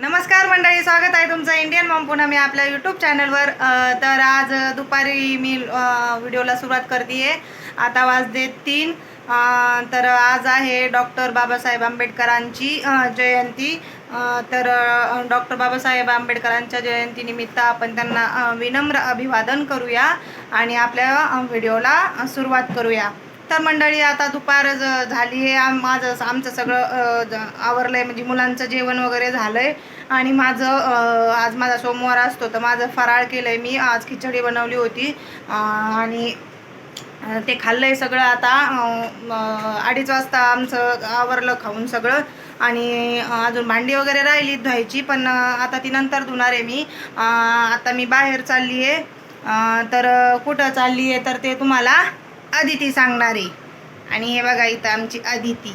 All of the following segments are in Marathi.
नमस्कार मंडळी स्वागत आहे तुमचं इंडियन मॉम पुन्हा मी आपल्या यूट्यूब चॅनलवर तर आज दुपारी मी व्हिडिओला सुरुवात करते आहे आता वाजले तीन. तर आज आहे डॉक्टर बाबासाहेब आंबेडकरांची जयंती. तर डॉक्टर बाबासाहेब आंबेडकरांच्या जयंतीनिमित्त आपण त्यांना विनम्र अभिवादन करूया आणि आपल्या व्हिडिओला सुरुवात करूया. तर मंडळी आता दुपार झाली आहे आम माझं आमचं सगळं आवरलं आहे म्हणजे मुलांचं जेवण वगैरे झालं आहे आणि माझं आज माझा सोमवार असतो तर माझं फराळ केलं आहे मी. आज खिचडी बनवली होती. आणि ते खाल्लं आहे सगळं आता. अडीच वाजता आमचं आवरलं खाऊन सगळं. आणि अजून भांडी वगैरे राहिली धुवायची पण आता ती नंतर धुणार आहे मी. आता मी बाहेर चालली आहे तर कुठं चालली आहे तर ते तुम्हाला अदिती सांगणार. आहे आणि हे बघा इथं आमची अदिती.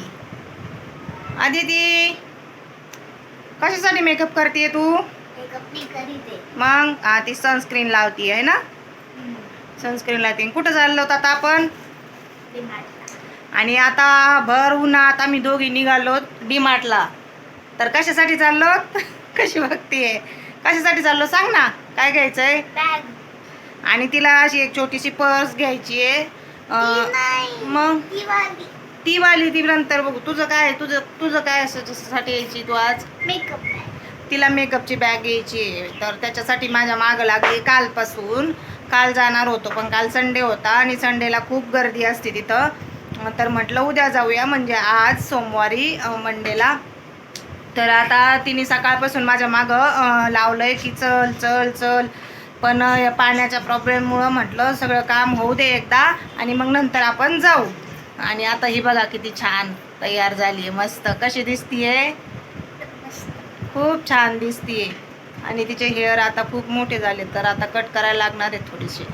अदिती कशासाठी मेकअप करते तू? मग? हा ती सनस्क्रीन लावती आहे ना? सनस्क्रीन लावते. कुठं चाललो होतं आता आपण? आणि आता भर उन्हात आम्ही दोघी निघालो डीमार्टला. तर कशासाठी चाललो? कशी बघतीये? कशासाठी चाललो सांग ना. काय घ्यायचंय? आणि तिला अशी एक छोटीशी पर्स घ्यायची आहे मग? ती वाली ती नंतर बघू. तुझं काय आहे? तुझं तुझं काय असं साठी यायची तू आज? मेकअप तिला मेकअपची बॅग घ्यायची आहे. तर त्याच्यासाठी माझ्या मागं लागली कालपासून. काल जाणार होतो पण काल संडे होता आणि संडेला खूप गर्दी असते तिथं. तर म्हटलं उद्या जाऊया म्हणजे आज सोमवारी मंडेला. तर आता तिने सकाळपासून माझ्या मागं अं, लावलंय की चल चल चल. पण या पाण्याच्या प्रॉब्लेममुळं म्हटलं सगळं काम होऊ दे एकदा आणि मग नंतर आपण जाऊ. आणि आता ही बघा किती छान तयार झाली आहे मस्त. कशी दिसतीये? खूप छान दिसतीये. आणि तिचे हेअर आता खूप मोठे झाले तर आता कट करायला लागणार आहेत थोडीसे.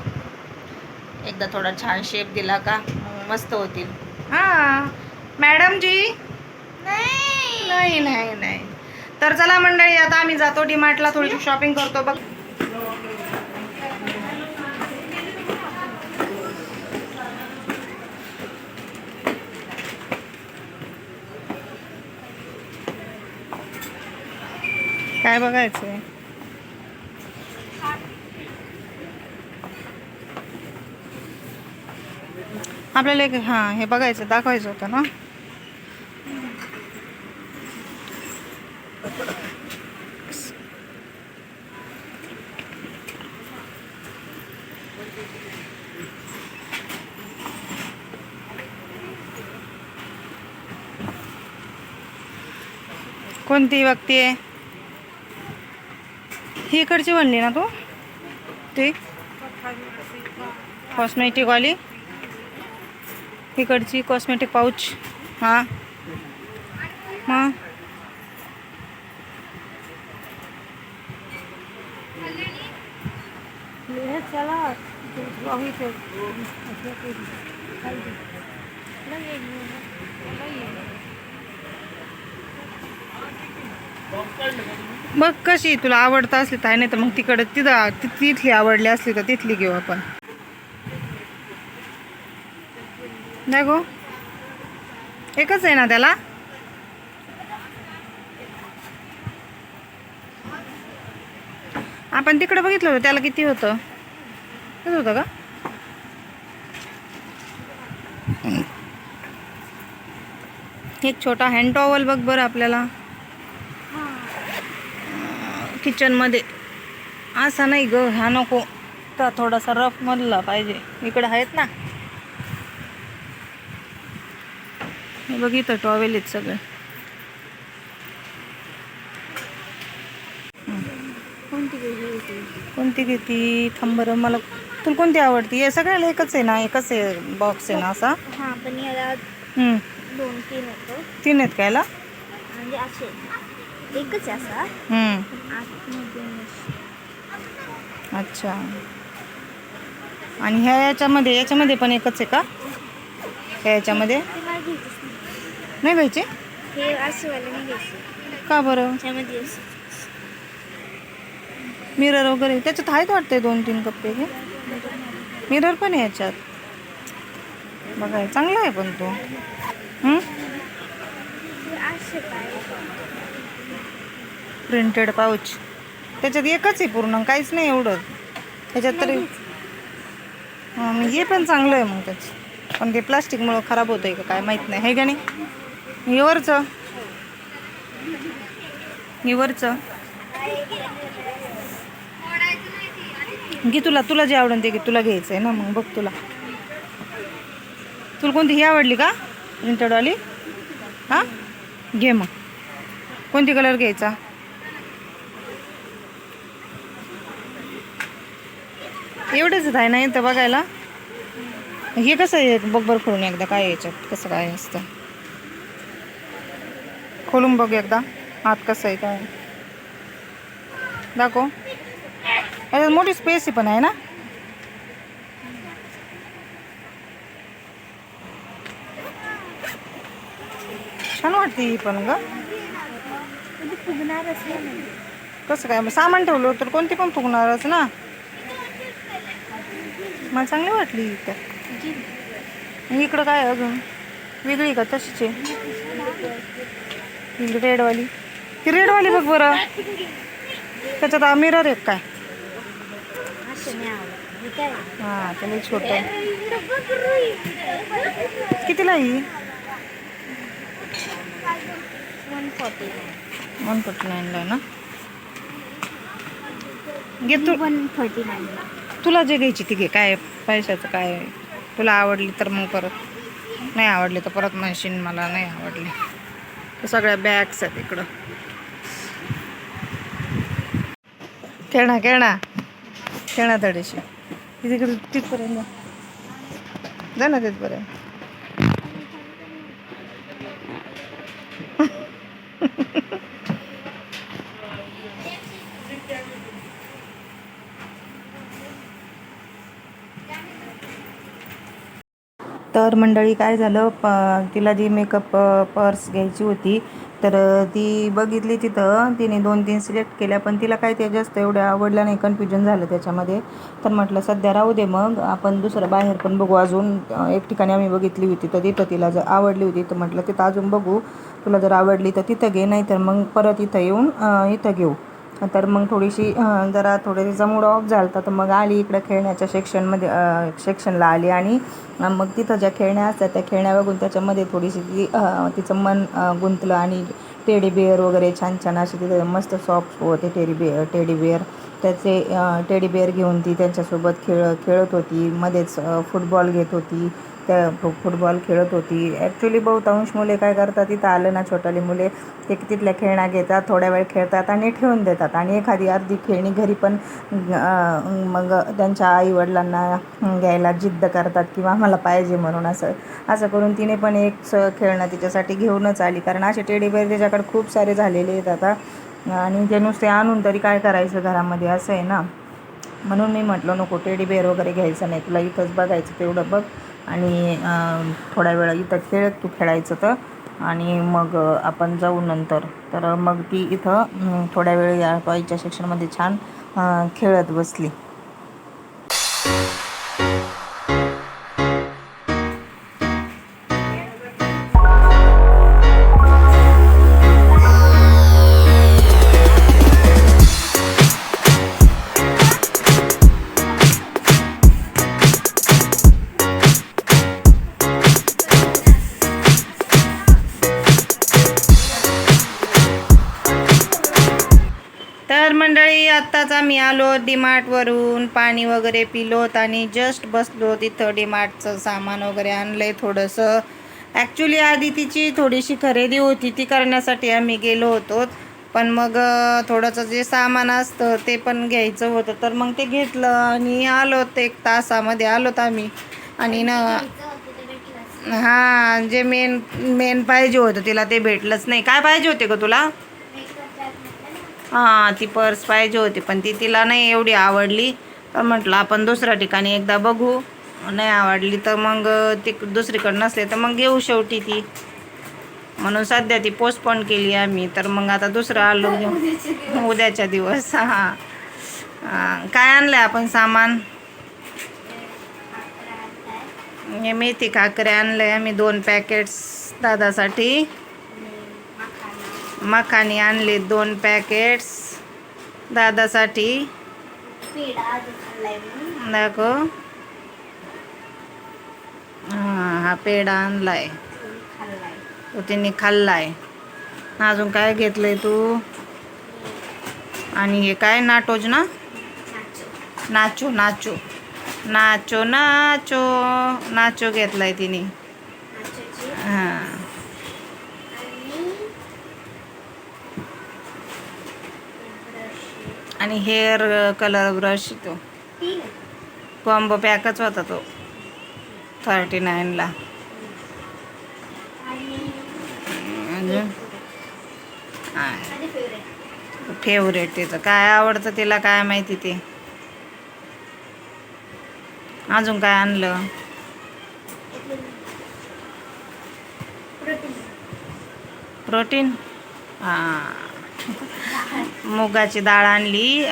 एकदा थोडा छान शेप दिला का मस्त होतील. हां. मॅडम जी? नाही. नाही नाही तर चला मंडळी आता आम्ही जातो डीमार्टला थोडीशी शॉपिंग करतो बघ. काय बघायचंय? आपल्याला एक हां हे बघायचं दाखवायचं होतं ना? कोणती व्यक्ती आहे? इकडची बनली ना तू? ती? कॉस्मेटिकवाली इकडची कॉस्मेटिक पाऊच हाँ. मग बघ कशी तुला आवडता असली तर नाही तर मग तिकडं तिथं तिथली आवडली असली तर तिथली घेऊ आपण. नाही गो? एकच आहे ना त्याला? आपण तिकडे बघितलं होतं त्याला किती होतं? किती होतं का एक छोटा हँड टॉवल बघ बरं आपल्याला. किचनमध्ये असा नाही ग हा नको. तर थोडासा रफ मधला पाहिजे. इकडे आहेत ना. हे बघ इथं टॉवेल आहेत सगळे. कोणती घेती थांब बरं मला तुला कोणती आवडती? हे सगळ्याला एकच आहे ना एकच आहे बॉक्स आहे ना असा? पण याला तीन आहेत का याला? म्हणजे असे. एकच आहे असा. हम्म. पण आतमध्ये. नसतो. अच्छा. आणि ह्या याच्यामध्ये याच्यामध्ये पण एकच आहे का? ह्या याच्यामध्ये? ते मला घ्यायचंच नाही. नाही घ्यायचे? हे असे वाले नाही घ्यायचे. का बरं? त्यामध्ये असं. मिरर वगैरे. त्याच्यात आहेत वाटते दोन तीन कप्पे हे? मिरर पण आहे याच्यात. बघाय चांगला आहे पण तो. हं? हे असे पाहिजे प्रिंटेड पाऊच त्याच्यात एकच आहे पूर्ण काहीच नाही एवढं. त्याच्यात तरी हां मग हे पण चांगलं आहे मग त्याचं. पण ते प्लास्टिकमुळं खराब होतं आहे का काय माहीत नाही. आहे का नाही? हे वरचं हे वरचं घे तुला तुला जे आवडेल ते घे तुला घ्यायचं आहे ना मग बघ तुला. तुला कोणती ही आवडली का? प्रिंटेडवाली हां? घे मग. कोणती कलर घ्यायचा? एवढंच आहे ना इथं बघायला. हे कसं आहे? बघ बरं खोलून एकदा काय याच्यात कसं काय असतं. खोलून बघ एकदा हात कसं आहे काय. दाखव. याच्यात मोठी स्पेस पण आहे ना? छान वाटते ही पण ग. नाही. कसं काय? मग सामान ठेवलं तर कोणती पण फुगणारच ना. मला चांगली वाटली ही आणि इकडं काय अजून? वेगळी का तशीच? आहे ही रेडवाली. ती रेडवाली बघ बरं. त्याच्यात मिरर आहे काय? हे हां त्याला छोट. कितीला ही? वन फॉर्टी फोर्टी नाईनला ना? घे तू. वन थर्टी नाईन तुला जे घ्यायची ती घे. काय पैशाचं काय तुला आवडली तर मग परत. नाही आवडली तर परत म्हणशील मला. नाही आवडली. तर सगळ्या बॅग्स आहेत इकडं. खेळणा खेळणा खेळणा थोडीशी. तिकडे तिथपर्यंत. जा. जा ना तिथपर्यंत. तर मंडळी काय झालं प तिला जी मेकअप पर्स घ्यायची होती तर ती बघितली तिथं. तिने दोन तीन सिलेक्ट केल्या पण तिला काय ते जास्त एवढ्या आवडल्या नाही कन्फ्युजन झालं त्याच्यामध्ये. तर म्हटलं सध्या राहू दे मग आपण दुसरं बाहेर पण बघू. अजून एक ठिकाणी आम्ही बघितली होती तर तिथं तिला जर आवडली होती तर म्हटलं तिथं अजून बघू. तुला जर आवडली तर तिथं घे नाही तर मग परत इथं येऊन इथं घेऊ. तर मग थोडीशी जरा थोडे तिचा मूड ऑफ झाला तर मग आली इकडं खेळण्याच्या सेक्शनमध्ये सेक्शनला आली आणि मग तिथं ज्या खेळण्या असतात त्या खेळण्या बघून त्याच्यामध्ये थोडीशी ती तिचं मन गुंतलं आणि टेडी बिअर वगैरे छान छान असे तिथे मस्त सॉफ्ट होते टेडी बिअर टेडी बिअर त्याचे टेडी बिअर घेऊन ती त्यांच्यासोबत खेळ खेळत होती. मध्येच फुटबॉल घेत होती. त्या फुटबॉल खेळत होती. ॲक्च्युली बहुतांश मुले काय करतात तिथं आलं ना छोटाली मुले ते तिथल्या खेळण्या घेतात थोड्या वेळ खेळतात आणि ठेवून देतात. आणि एखादी अर्धी खेळणी घरी पण मग त्यांच्या आईवडिलांना घ्यायला जिद्द करतात किंवा मला पाहिजे म्हणून असं असं करून तिने पण एक स खेळणं तिच्यासाठी घेऊनच आली. कारण असे टेडीबेअर त्याच्याकडे खूप सारे झालेले आहेत आता. आणि ते नुसते आणून तरी काय करायचं घरामध्ये असं आहे ना? म्हणून मी म्हटलं नको टेडी बेअर वगैरे घ्यायचं नाही. तुला इथंच बघायचं तेवढं बघ. आणि थोड्या वेळ इथं खेळ तू खेळायचं तर. आणि मग आपण जाऊ नंतर. तर मग ती इथं थोड्या वेळ या टॉयच्या सेक्शनमध्ये छान खेळत बसली. मंडळी आत्ताच आम्ही आलो डीमार्टवरून पाणी वगैरे पिलोत आणि जस्ट बसलो तिथं डीमार्टचं सामान वगैरे आणलं आहे थोडंसं. ॲक्च्युली आधी तिची थोडीशी खरेदी होती ती करण्यासाठी आम्ही गेलो होतो. पण मग थोडंसं जे सामान असतं ते पण घ्यायचं होतं. तर मग ते घेतलं आणि आलो ते एक तासामध्ये आलोत आम्ही. आणि ना हां जे मेन मेन पाहिजे होतं तिला ते भेटलंच नाही. काय पाहिजे होते का तुला? हां ती पर्स पाहिजे होती पण ती तिला नाही एवढी आवडली. तर म्हटलं आपण दुसऱ्या ठिकाणी एकदा बघू. नाही आवडली तर मग ती दुसरीकडे नसले तर मग घेऊ शेवटी ती. म्हणून सध्या ती पोस्टपोन केली आम्ही. तर मग आता दुसरं आलो घेऊन. उद्याच्या दिवस हां. हां. काय आणलं आपण सामान? हे मेथी काकरे आणलं आहे आम्ही दोन पॅकेट्स दादासाठी. मखानी आणले दोन पॅकेट्स दादासाठी. दाखव. हां हा पेढा आणलाय. तो तिने खाल्लाय. अजून काय घेतलंय तू? आणि हे काय? नाटोज ना? Nacho. Nacho nacho. Nacho nacho. Nacho घेतलाय तिने नाचोची हां आणि ब्रश आणि हेअर कलर ब्रश तो. कॉम्बो पॅकच होता तो. थर्टी नाईनला. अजून फेवरेट तिचं काय आवडतं तिला काय माहिती ते? अजून काय आणलं? प्रोटीन? हां. मुगाची डाळ आणली.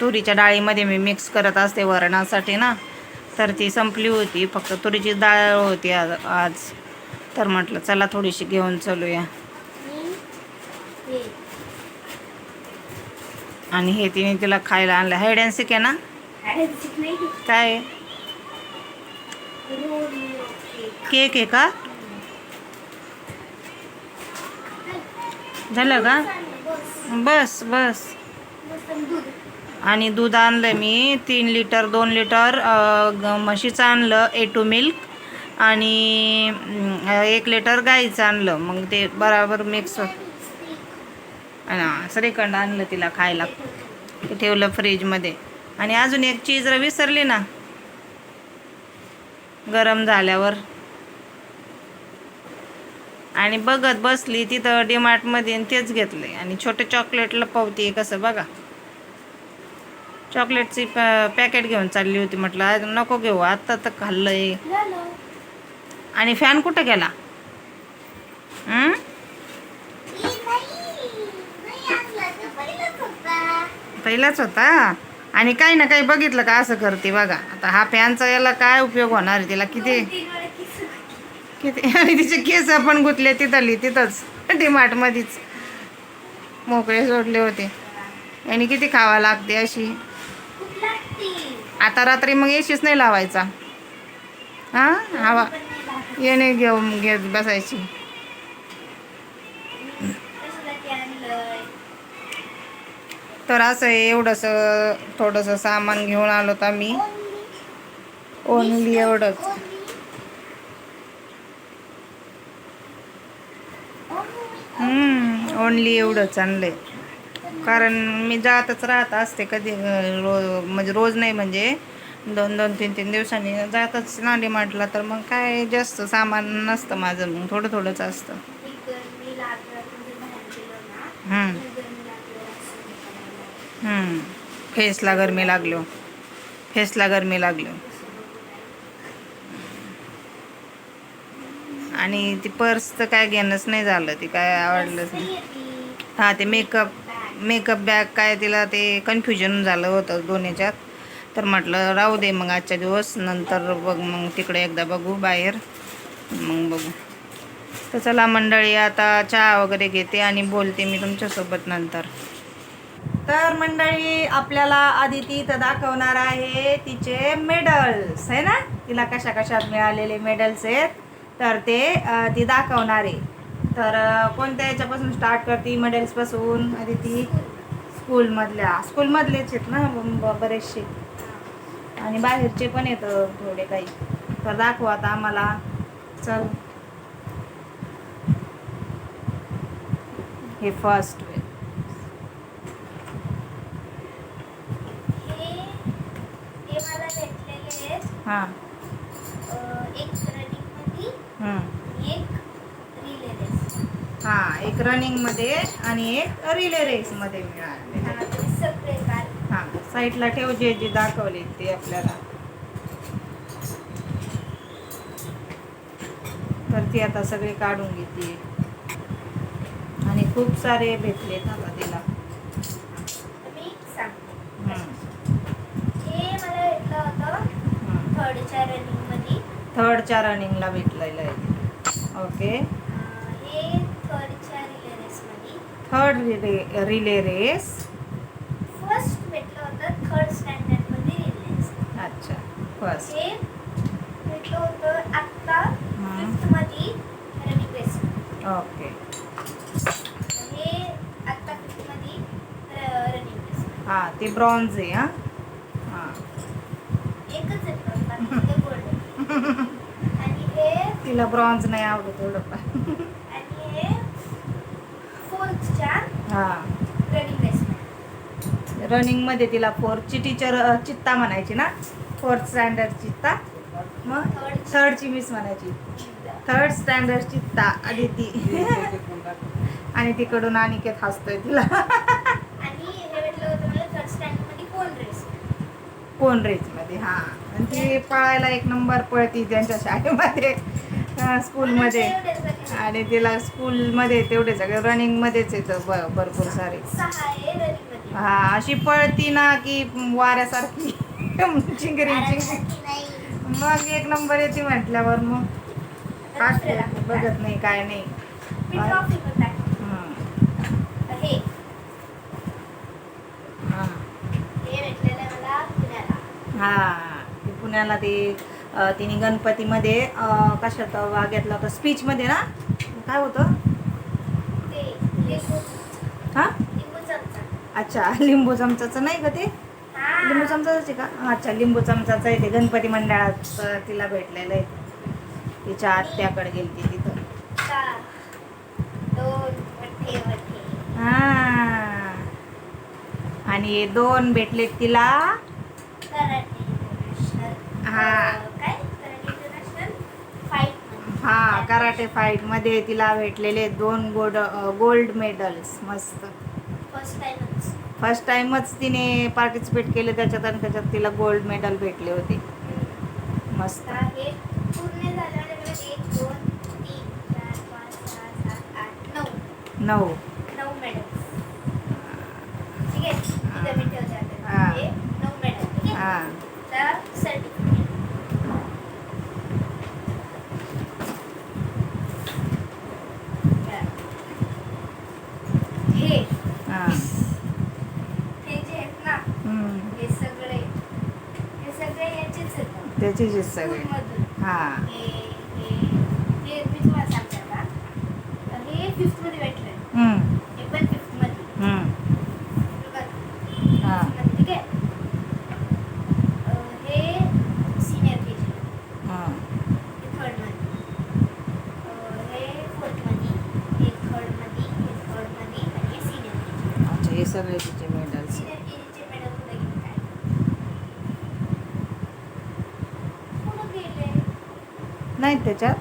तुरीच्या डाळीमध्ये मी मिक्स करत असते वरणासाठी ना. तर ती संपली होती. फक्त तुरीची डाळ होती आज आज. तर म्हटलं चला थोडीशी घेऊन चलूया. आणि हे तिने तिला खायला आणलं. हाईड अँड सिक आहे ना? काय? केक आहे का? झालं का? बस बस. आणि दूध आणलं मी तीन लिटर दोन लिटर ग- म्हशीचं आणलं ए टू मिल्क आणि एक लिटर गाईचं आणलं. मग ते बराबर मिक्स श्रीखंड आणलं तिला खायला. ते ठेवलं फ्रीजमध्ये आणि अजून एक चीज विसरली ना गरम झाल्यावर. आणि बघत बसली तिथं डीमार्टमध्ये आणि तेच घेतले आणि छोटे चॉकलेट लपवते कसं बघा. चॉकलेटची पॅकेट घेऊन चालली होती म्हटलं आज नको घेऊ आत्ता तर खाल्लंय. आणि फॅन कुठं गेला? पहिलाच होता. आणि काही ना काही बघितलं का असं करते बघा. आता हा फॅनचा याला काय उपयोग होणार आहे? तिला किती? किती आणि तिचे केस पण गुतले तिथली तिथंच. डिमार्टमध्येच. मोकळे सोडले होते. आणि किती खावा लागते अशी. आता रात्री मग एशीच नाही लावायचा. हां? हवा. येणे घेऊन घेत बसायची. तर असं आहे एवढंसं थोडंसं सामान घेऊन आलो तर मी ओनली एवढंच. ओनली एवढंच आहे कारण मी जातच राहत असते कधी रोज म्हणजे रोज नाही म्हणजे दोन दोन तीन तीन दिवसांनी जातच नांडी म्हटलं तर मग काय जास्त सामान नसतं माझं मग थोडं थोडंच असतं. फेसला गरमी लागलो हो. फेसला गरमी लागलो हो. आणि ती पर्स तर काय घेणंच नाही झालं ती काय आवडलंच नाही. हां ते मेकअप मेकअप बॅग काय तिला ते कन्फ्युजन झालं होतं दोन्हीच्यात. तर म्हटलं राहू दे मग आजच्या दिवस नंतर बघ मग तिकडे एकदा बघू बाहेर. मग बघू. तर चला मंडळी आता चहा वगैरे घेते आणि बोलते मी तुमच्यासोबत नंतर. तर मंडळी आपल्याला आदिती इथं दाखवणार आहे तिचे मेडल्स आहे ना? तिला कशा कशात मिळालेले मेडल्स आहेत? तर ते ती दाखवणार. आहे तर कोणत्या याच्यापासून स्टार्ट करते? मेडल्सपासून आदिती स्कूलमधल्या स्कूलमधलेच आहेत ना बरेचसे. आणि बाहेरचे पण येतं थोडे काही. तर दाखव आता आम्हाला. चल. हे फर्स्ट हां एक रनिंगमध्ये हम्म. एक रिले रेस हां एक रनिंगमध्ये आणि एक रिले रेसमध्ये मिळाले हां साईडला ठेव जे जे दाखवले ते आपल्याला. तर ती आता सगळे काढून घेते. आणि खूप सारे भेटलेत आता तिला मी सांगते हम्म. हे मला भेटलं होतं हम्म. थर्डच्या रनिंगमध्ये थर्डच्या रनिंगला भेटलेलं आहे. Okay race third relay relay race first भेटलं होतं थर्ड स्टँडर्डमध्ये रिलीज अच्छा फर्स्ट हे भेटलं होतं आत्ता रनिंग रेस ओके हे आत्ता रनिंग रेस हां ते ब्रॉन्झ आहे हां. हां एकच आहे गोल्ड तिला ब्रॉन्झ नाही आवडत एवढं पण. हे हां. रनिंग रनिंगमध्ये तिला फोर्थची टीचर चित्ता म्हणायची ना? फोर्थ स्टँडर्ड चित्ता. मग थर्ड थर्डची मिस म्हणायची. थर्ड स्टँडर्ड चित्ता आदिती. आणि तिकडून अनिकेत हसतोय तिला. मध्ये कोण रेस कोण रेसमध्ये हां. आणि ती पळायला एक नंबर पळती त्यांच्या शाळेमध्ये. स्कूलमध्ये आणि तिला स्कूलमध्ये तेवढे सगळे रनिंगमध्येच येतं ब भरपूर सारे. हा अशी पळती ना की वाऱ्यासारखी. चिंगरी चिंगरी मग एक नंबर येते म्हटल्यावर मग. बघत नाही काय नाही. हे. पुण्याला. हा ते पुण्याला ते अं, तिने गणपतीमध्ये कशात भाग घेतला होता? स्पीचमध्ये ना? काय होतं? ते लिंबू हा? अच्छा लिंबू चमचाचं नाही का ते? हा. लिंबू चमचाच आहे का? अच्छा लिंबू चमचाचं आहे ते. गणपती मंडळात तिला भेटलेलं आहे. तिच्या आत्याकडे तिथं. वठे वठे हा. आणि दोन भेटले तिला. हा. कराटे फाईट हा कराटे फाईटमध्ये तिला भेटलेले दोन गोल्ड गोल्ड मेडल्स मस्त. फर्स्ट टाइमच तिने पार्टिसिपेट केले त्याच्यात आणि त्याच्यात तिला गोल्ड मेडल भेटले होते. मस्त. आता हे. पूर्ण झाल्यावर मला एक दोन तीन चार पाच सहा सात आठ नऊ नऊ नऊ मेडल्स ठीक आहे इथं मी ठेवते हा. आता हे नऊ मेडल ठीक आहे हा आता सर्टिफिकेट हे हा हे जे आहेत ना हम्म. हे सगळे हे सगळे याचेच आहेत त्याचीच आहे सगळे स्कूलमधून हा. हे हे हे मी तुम्हाला सांगते आता तर हे फिफ्थमध्ये भेटलंय हम्म. हे पण फिफ्थमध्ये हम्म. हा. बघा. ठीक आहे अं, हे सिनियर के जी हा. हे थर्डमध्ये अं, हे फोर्थमध्ये हे थर्डमध्ये हे थर्डमध्ये आणि हे सिनियर के जी अच्छा हे सगळे तिचे मेडल्स सिनियर के जीचे मॅडम कुठे गेले काय कुठं गेले नाही त्याच्यात.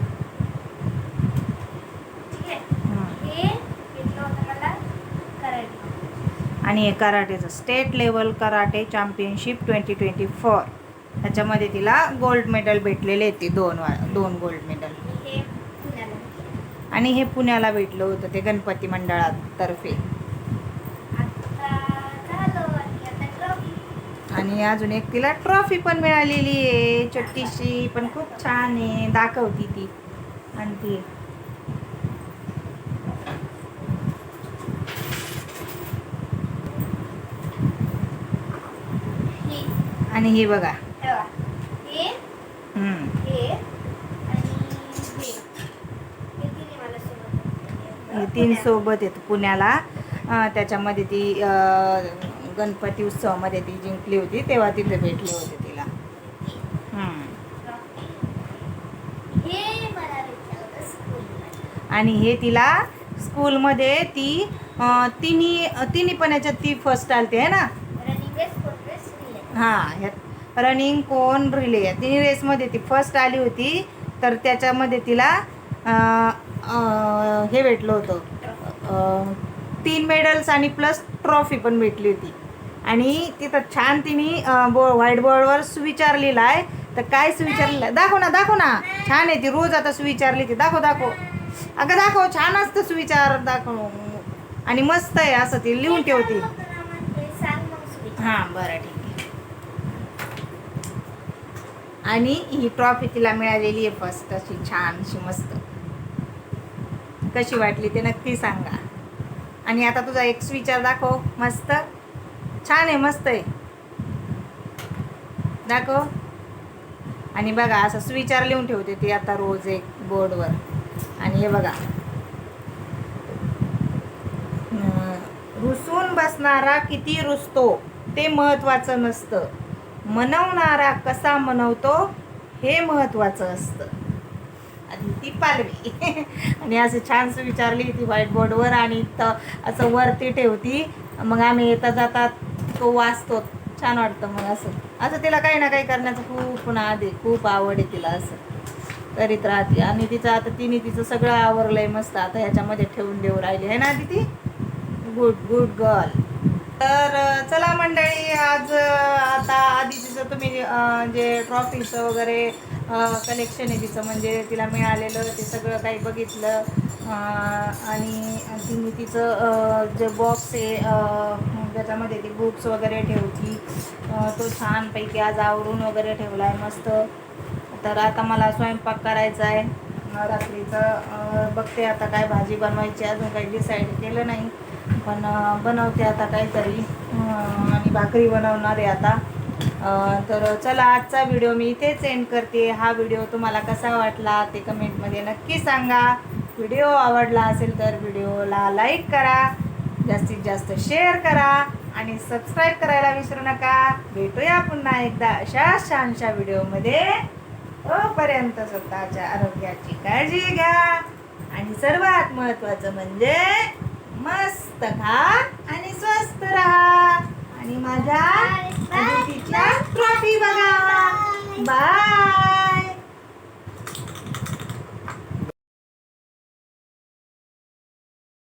हे होतं आणि हे कराटेचं state level karate championship twenty twenty four ह्याच्यामध्ये तिला गोल्ड मेडल भेटलेले आहेत ते दोन वा दोन गोल्ड मेडल आणि हे पुण्याला भेटले. आणि हे पुण्याला भेटलं होतं ते गणपती मंडळातर्फे आता झालं आणि आता ट्रॉफी आणि अजून एक तिला ट्रॉफी पण मिळालेली आहे. चट्टीशी पण खूप छान आहे. दाखवती ती. आणि ती. आणि हे बघा. तीन सोबत आहेत पुण्याला. त्याच्यामध्ये ती गणपती उत्सवामध्ये ती जिंकली होती तेव्हा तिथे भेटले होते तिला. आणि हे तिला स्कूलमध्ये ती तिन्ही तिन्ही पण याच्यात ती फर्स्ट आलते आहे ना? हां ह्यात रनिंग कोण? रिले तिन्ही रेसमध्ये ती फर्स्ट आली होती तर त्याच्यामध्ये तिला हे भेटलं होतं. तीन मेडल्स आणि प्लस ट्रॉफी पण भेटली होती. आणि तिथं छान तिने बो व्हाईट बोर्डवर सुविचार लिहिला आहे. तर काय सुविचार लिहिला दाखव ना दाखव ना. छान आहे ती रोज आता सुविचार लिहिते दाखव दाखव. अगं दाखव छान असतं सुविचार. दाखव. आणि मस्त आहे असं ती लिहून ठेवते. सुविचार. हां बरं ठीक आहे. आणि ही ट्रॉफी तिला मिळालेली आहे फर्स्ट अशी छान अशी मस्त. कशी वाटली ते नक्की सांगा. आणि आता तुझा एक विचार दाखव. मस्त. छान आहे मस्त आहे. दाखव. आणि बघा असं स्विचार लिहून ठेवते ती आता रोज एक बोर्डवर. आणि हे बघा. रुसून बसणारा किती रुसतो ते महत्वाचं नसतं. मनवणारा कसा मनवतो हे महत्वाचं असतं. आणि ती पालवी. आणि असं छान विचारली ती व्हाईट बोर्डवर आणि इथं असं वरती ठेवती. मग आम्ही येता जातात तो वाचतो. छान वाटतं मग असं. असं तिला काही ना काही करण्याचं खूप नाद आहे खूप आवड आहे तिला असं. करीत राहते. आणि तिचं आता तिने तिचं सगळं आवरलंय मस्त. आता ह्याच्यामध्ये ठेवून देऊ राहिली. आहे ना ती गुड गुड गर्ल तर चला मंडळी आज आता आधी तिचं तुम्ही जे ट्रॉफीचं वगैरे कलेक्शन आहे तिचं म्हणजे तिला मिळालेलं ते सगळं काही बघितलं. आणि आणखी मी तिचं जे बॉक्स आहे त्याच्यामध्ये ती बुक्स वगैरे ठेवती. तो छानपैकी आज आवरून वगैरे ठेवला आहे मस्त. तर आता मला स्वयंपाक करायचा आहे. रात्रीचं बघते आता काय भाजी बनवायची अजून काही डिसाईड केलं नाही. पण बनवते आता काहीतरी. आणि भाकरी बनवणार आहे आता. तर चला आजचा व्हिडिओ मी इथेच एंड करते. हा व्हिडिओ तुम्हाला कसा वाटला ते कमेंटमध्ये नक्की सांगा. व्हिडिओ आवडला असेल तर व्हिडिओला लाईक करा जास्तीत जास्त शेअर करा आणि सबस्क्राईब करायला विसरू नका. भेटूया पुन्हा एकदा अशा छानशा व्हिडिओमध्ये. तोपर्यंत स्वतःच्या आरोग्याची काळजी घ्या आणि सर्वात महत्वाचं म्हणजे मस्त खा आणि स्वस्त राहा. आणि माझ्या ट्रॉफी बघा. बाय